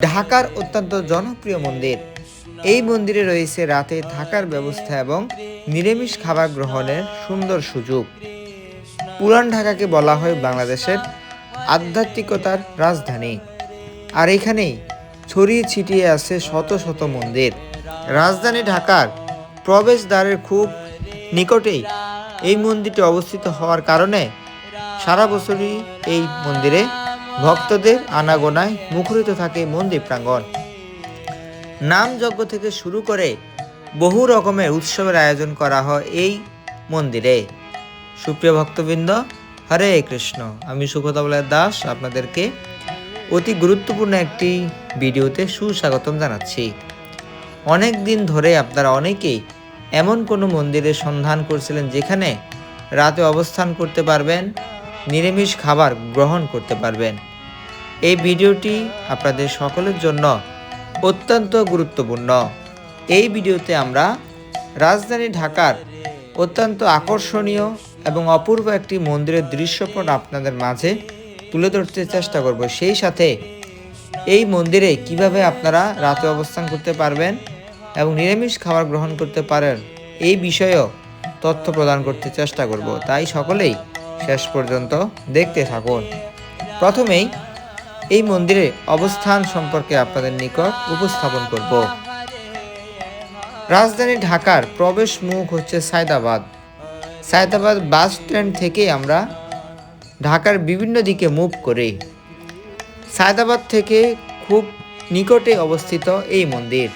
ঢাকার অত্যন্ত জনপ্রিয় মন্দির। এই মন্দিরে রয়েছে রাতে থাকার ব্যবস্থা এবং নিরামিষ খাবার গ্রহণের সুন্দর সুযোগ। পুরান ঢাকাকে বলা হয় বাংলাদেশের আধ্যাত্মিকতার রাজধানী। আর এখানেই ছড়িয়ে ছিটিয়ে আছে শত শত মন্দির। রাজধানী ঢাকার প্রবেশদ্বারের খুব নিকটেই এই মন্দিরটি অবস্থিত হওয়ার কারণে সারা বছরই এই মন্দিরে ভক্তদের আনাগোনায় মুখরিত থাকে মন্দির প্রাঙ্গণ। নাম যজ্ঞ থেকে শুরু করে বহু রকমের উৎসবের আয়োজন করা হয় এই মন্দিরে। সুপ্রিয় ভক্তবৃন্দ, হরে কৃষ্ণ। আমি সুখতবলার দাস, আপনাদেরকে অতি গুরুত্বপূর্ণ একটি ভিডিওতে সুস্বাগতম জানাচ্ছি। অনেক দিন ধরে আপনারা অনেকেই এমন কোনো মন্দিরের সন্ধান করছিলেন যেখানে রাতে অবস্থান করতে পারবেন, নিরামিষ খাবার গ্রহণ করতে পারবেন। এই ভিডিওটি আপনাদের সকলের জন্য অত্যন্ত গুরুত্বপূর্ণ। এই ভিডিওতে আমরা রাজধানী ঢাকার অত্যন্ত আকর্ষণীয় এবং অপূর্ব একটি মন্দিরের দৃশ্যপট আপনাদের মাঝে তুলে ধরতে চেষ্টা করব। সেই সাথে এই মন্দিরে কীভাবে আপনারা রাতে অবস্থান করতে পারবেন এবং নিরামিষ খাবার গ্রহণ করতে পারেন, এই বিষয়েও তথ্য প্রদান করতে চেষ্টা করব। তাই সকলেই শেষ পর্যন্ত দেখতে থাকুন। প্রথমেই এই মন্দিরে অবস্থান সম্পর্কে আপনাদের নিকট উপস্থাপন করব। রাজধানী ঢাকার প্রবেশ মুখ হচ্ছে সায়দাবাদ। সায়দাবাদ বাস স্ট্যান্ড থেকে আমরা ঢাকার বিভিন্ন দিকে মুভ করি সায়দাবাদ থেকে খুব নিকটে অবস্থিত এই মন্দির।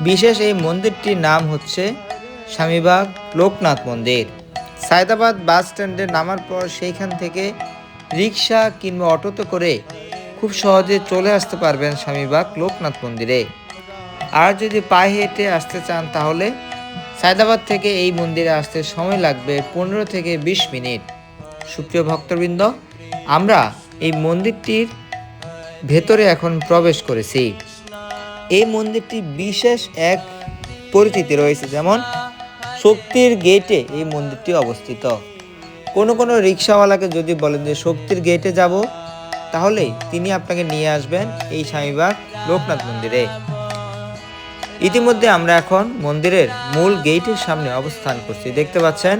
বিশেষ এই মন্দিরটির নাম হচ্ছে স্বামীবাগ লোকনাথ মন্দির। সায়দাবাদ বাস স্ট্যান্ডে নামার পর সেইখান থেকে রিক্সা কিংবা অটোতে করে খুব সহজে চলে আসতে পারবেন স্বামীবাগ লোকনাথ মন্দিরে। আর যদি পায়ে হেঁটে আসতে চান তাহলে সায়দাবাদ থেকে এই মন্দিরে আসতে সময় লাগবে পনেরো থেকে বিশ মিনিট। সুপ্রিয় ভক্তবৃন্দ, আমরা এই মন্দিরটির ভেতরে এখন প্রবেশ করেছি। এই মন্দিরটি বিশেষ এক পরিচিতি রয়েছে, যেমন শক্তির গেটে এই মন্দিরটি অবস্থিত। কোনো কোনো রিক্সাওয়ালাকে যদি বলেন যে শক্তির গেটে যাব তাহলে তিনি আপনাকে নিয়ে আসবেন এই স্বামীবাগ লোকনাথ মন্দিরে। ইতিমধ্যে আমরা এখন মন্দিরের মূল গেটের সামনে অবস্থান করছি। দেখতে পাচ্ছেন,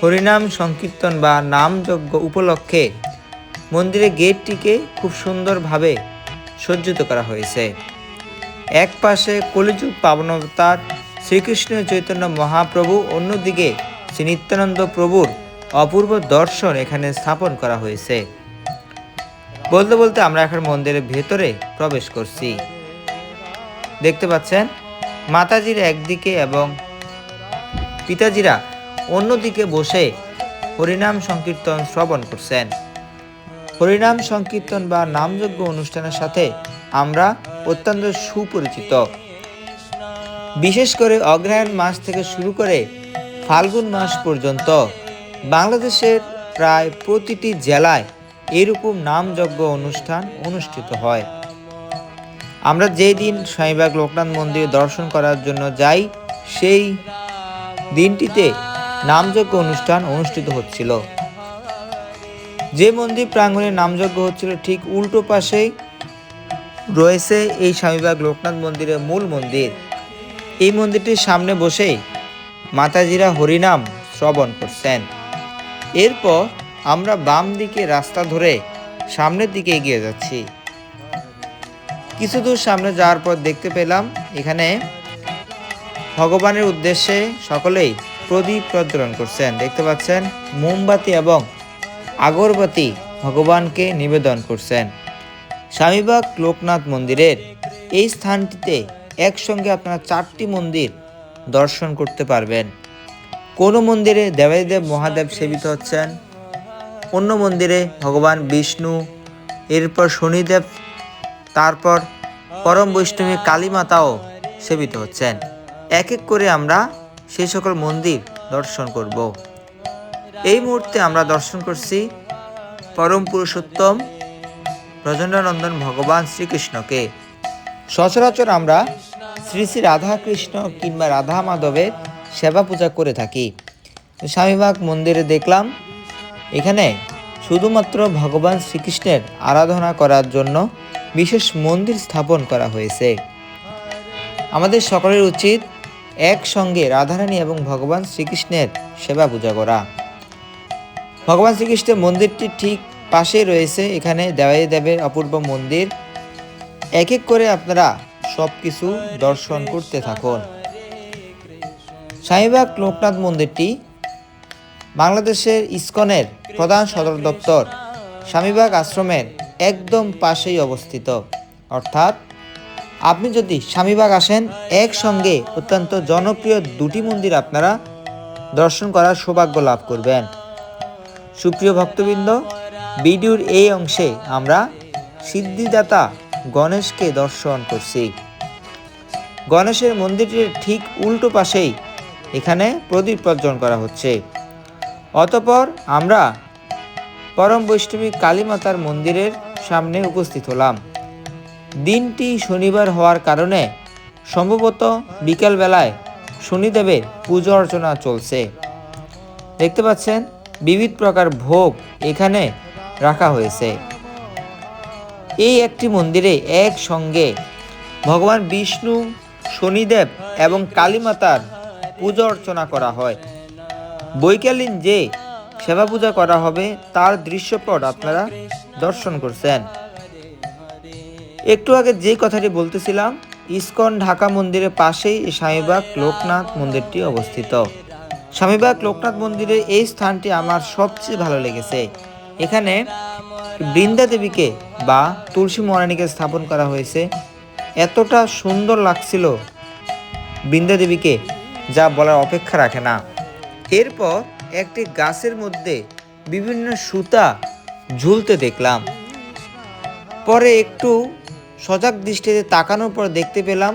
হরিনাম সংকীর্তন বা নামযজ্ঞ উপলক্ষে মন্দিরের গেটটিকে খুব সুন্দরভাবে সজ্জিত করা হয়েছে। এক পাশে কলিযুগ পাবনতার শ্রীকৃষ্ণ চৈতন্য মহাপ্রভু, অন্যদিকে শ্রী নিত্যানন্দ প্রভুর অপূর্ব দর্শন এখানে স্থাপন করা হয়েছে। বলতে বলতে আমরা এখন মন্দিরের ভেতরে প্রবেশ করছি। দেখতে পাচ্ছেন? মাতাজির একদিকে এবং পিতাজিরা অন্যদিকে বসে হরিনাম সংকীর্তন শ্রবণ করছেন। হরিনাম সংকীর্তন বা নামযজ্ঞ অনুষ্ঠানের সাথে আমরা অত্যন্ত সুপরিচিত। বিশেষ করে অগ্রহায়ণ মাস থেকে শুরু করে ফাল্গুন মাস পর্যন্ত বাংলাদেশের প্রায় প্রতিটি জেলায় এরকম নামযজ্ঞ অনুষ্ঠান অনুষ্ঠিত হয়। আমরা যেই দিন স্বামীবাগ লোকনাথ মন্দির দর্শন করার জন্য যাই, সেই দিনটিতে নামযজ্ঞ অনুষ্ঠান অনুষ্ঠিত হচ্ছিল। যে মন্দির প্রাঙ্গণে নামযজ্ঞ হচ্ছিল, ঠিক উল্টো পাশেই রয়েছে এই স্বামীবাগ লোকনাথ মন্দিরের মূল মন্দির। এই মন্দিরটির সামনে বসেই মাতাজিরা হরিনাম শ্রবণ করছেন। এরপর আমরা বাম দিকে রাস্তা ধরে সামনের দিকে এগিয়ে যাচ্ছি। কিছু দূর সামনে যাওয়ার পর দেখতে পেলাম এখানে ভগবানের উদ্দেশ্যে সকলেই প্রদীপ প্রজ্বলন করছেন। দেখতে পাচ্ছেন, মোমবাতি এবং আগরবাতি ভগবানকে নিবেদন করছেন। স্বামীবাগ লোকনাথ মন্দিরের এই স্থানটিতে একসঙ্গে আপনারা চারটি মন্দির দর্শন করতে পারবেন। কোনো মন্দিরে দেবাদিদেব মহাদেব সেবিত হচ্ছেন? অন্য মন্দিরে ভগবান বিষ্ণু, এরপর শনিদেব, তারপর পরম বৈষ্ণবী কালী মাতাও সেবিত হচ্ছেন। এক এক করে আমরা সেই সকল মন্দির দর্শন করব। এই মুহূর্তে আমরা দর্শন করছি পরম পুরুষোত্তম ব্রজেন্দ্রনন্দন ভগবান শ্রীকৃষ্ণকে। সচরাচর আমরা শ্রী শ্রী রাধা কৃষ্ণ কিংবা রাধা মাধবের সেবা পূজা করে থাকি। স্বামীবাগ মন্দিরে দেখলাম এখানে শুধুমাত্র ভগবান শ্রীকৃষ্ণের আরাধনা করার জন্য বিশেষ মন্দির স্থাপন করা হয়েছে। আমাদের সকলের উচিত একসঙ্গে রাধারানী এবং ভগবান শ্রীকৃষ্ণের সেবা পূজা করা। ভগবান শ্রীকৃষ্ণের মন্দিরটি ঠিক পাশেই রয়েছে, এখানে দেওয়াই দেবের অপূর্ব মন্দির। এক এক করে আপনারা সব কিছু দর্শন করতে থাকুন। স্বামীবাগ লোকনাথ মন্দিরটি বাংলাদেশের ইসকনের প্রধান সদর দপ্তর স্বামীবাগ আশ্রমের একদম পাশেই অবস্থিত। অর্থাৎ আপনি যদি স্বামীবাগ আসেন, একসঙ্গে অত্যন্ত জনপ্রিয় দুটি মন্দির আপনারা দর্শন করার সৌভাগ্য লাভ করবেন। সুপ্রিয় ভক্তবৃন্দ, ভিডিওর এই অংশে আমরা সিদ্ধিদাতা গণেশকে দর্শন করছি। গণেশের মন্দিরটির ঠিক উল্টো পাশেই এখানে প্রদীপ প্রজ্বলন করা হচ্ছে। অতপর আমরা পরম বৈষ্ণবী কালীমাতার মন্দিরের সামনে উপস্থিত হলাম। দিনটি শনিবার হওয়ার কারণে সম্ভবত বিকালবেলায় শনিদেবের পুজো অর্চনা চলছে। দেখতে পাচ্ছেন, বিবিধ প্রকার ভোগ এখানে রাখা হয়েছে। এই একটি মন্দিরে একসঙ্গে ভগবান বিষ্ণু, শনিদেব এবং কালীমাতার পূজা অর্চনা করা হয়। বৈকালীন যে সেবা পূজা করা হবে, তার দৃশ্যপট আপনারা দর্শন করছেন। একটু আগে যে কথাটি বলতেছিলাম, ইসকন ঢাকা মন্দিরের পাশেই স্বামীবাগ লোকনাথ মন্দিরটি অবস্থিত। স্বামীবাগ লোকনাথ মন্দিরের এই স্থানটি আমার সবচেয়ে ভালো লেগেছে। এখানে বৃন্দা দেবীকে বা তুলসী মহারানীকে স্থাপন করা হয়েছে। এতটা সুন্দর লাগছিল বৃন্দা দেবীকে, যা বলার অপেক্ষা রাখে না। এরপর একটি গাছের মধ্যে বিভিন্ন সুতা ঝুলতে দেখলাম। পরে একটু সজাগ দৃষ্টিতে তাকানোর পর দেখতে পেলাম,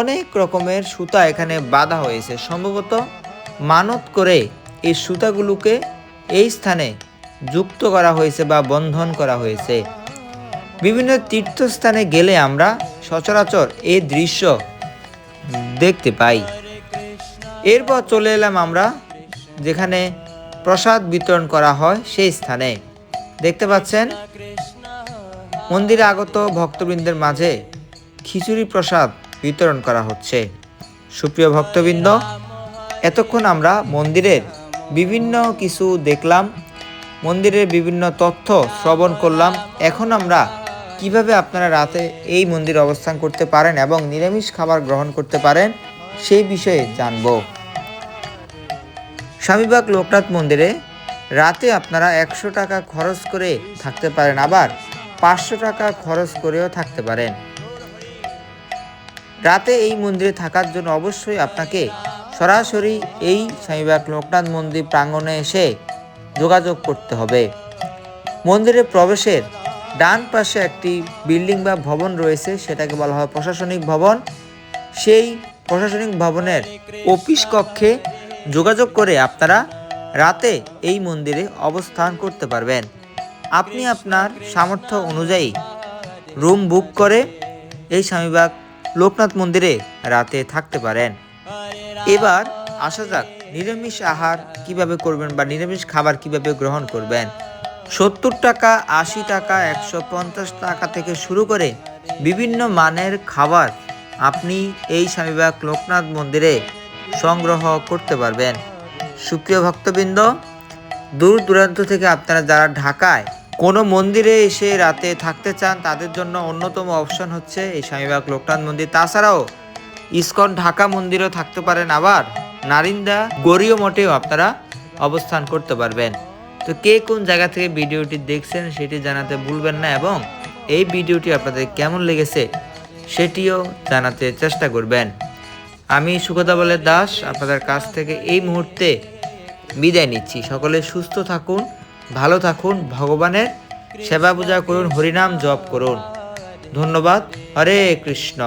অনেক রকমের সুতা এখানে বাঁধা হয়েছে। সম্ভবত মানত করে এই সুতাগুলোকে এই স্থানে যুক্ত করা হয়েছে বা বন্ধন করা হয়েছে। বিভিন্ন তীর্থস্থানে গেলে আমরা সচরাচর এই দৃশ্য দেখতে পাই। এরপর চলে এলাম আমরা যেখানে প্রসাদ বিতরণ করা হয় সেই স্থানে। দেখতে পাচ্ছেন, মন্দিরে আগত ভক্তবৃন্দের মাঝে খিচুড়ি প্রসাদ বিতরণ করা হচ্ছে। সুপ্রিয় ভক্তবৃন্দ, এতক্ষণ আমরা মন্দিরের বিভিন্ন কিছু দেখলাম, মন্দিরের বিভিন্ন তথ্য শ্রবণ করলাম। এখন আমরা কীভাবে আপনারা রাতে এই মন্দিরে অবস্থান করতে পারেন এবং নিরামিষ খাবার গ্রহণ করতে পারেন, সেই বিষয়ে জানব। স্বামীবাগ লোকনাথ মন্দিরে রাতে আপনারা একশো টাকা খরচ করে থাকতে পারেন, আবার পাঁচশো টাকা খরচ করেও থাকতে পারেন। রাতে এই মন্দিরে থাকার জন্য অবশ্যই আপনাকে সরাসরি এই স্বামীবাগ লোকনাথ মন্দির প্রাঙ্গণে এসে যোগাযোগ করতে হবে। মন্দিরে প্রবেশের ডান পাশে একটি বিল্ডিং বা ভবন রয়েছে, সেটাকে বলা হয় প্রশাসনিক ভবন। সেই প্রশাসনিক ভবনের অফিস কক্ষে যোগাযোগ করে আপনারা রাতে এই মন্দিরে অবস্থান করতে পারবেন। আপনি আপনার সামর্থ্য অনুযায়ী রুম বুক করে এই স্বামীবাগ লোকনাথ মন্দিরে রাতে থাকতে পারেন। এবার আসা যাক, নিরামিষ আহার কীভাবে করবেন বা নিরামিষ খাবার কীভাবে গ্রহণ করবেন। সত্তর টাকা, আশি টাকা, একশো পঞ্চাশ টাকা থেকে শুরু করে বিভিন্ন মানের খাবার আপনি এই স্বামীবাগ লোকনাথ মন্দিরে সংগ্রহ করতে পারবেন। সুপ্রিয় ভক্তবৃন্দ, দূর দূরান্ত থেকে আপনারা যারা ঢাকায় কোনো মন্দিরে এসে রাতে থাকতে চান, তাদের জন্য অন্যতম অপশন হচ্ছে এই স্বামীবাগ লোকনাথ মন্দির। তাছাড়াও ইসকন ঢাকা মন্দিরেও থাকতে পারেন আবার নারিন্দা গড়ীয় মঠেও আপনারা অবস্থান করতে পারবেন। তো কে কোন জায়গা থেকে ভিডিওটি দেখছেন সেটি জানাতে ভুলবেন না এবং এই ভিডিওটি আপনাদের কেমন লেগেছে সেটিও জানাতে চেষ্টা করবেন। আমি সুখদা বলে দাস, আপনাদের কাছ থেকে এই মুহূর্তে বিদায় নিচ্ছি। সকলে সুস্থ থাকুন, ভালো থাকুন, ভগবানের সেবা পূজা করুন, হরিনাম জপ করুন। ধন্যবাদ। হরে কৃষ্ণ।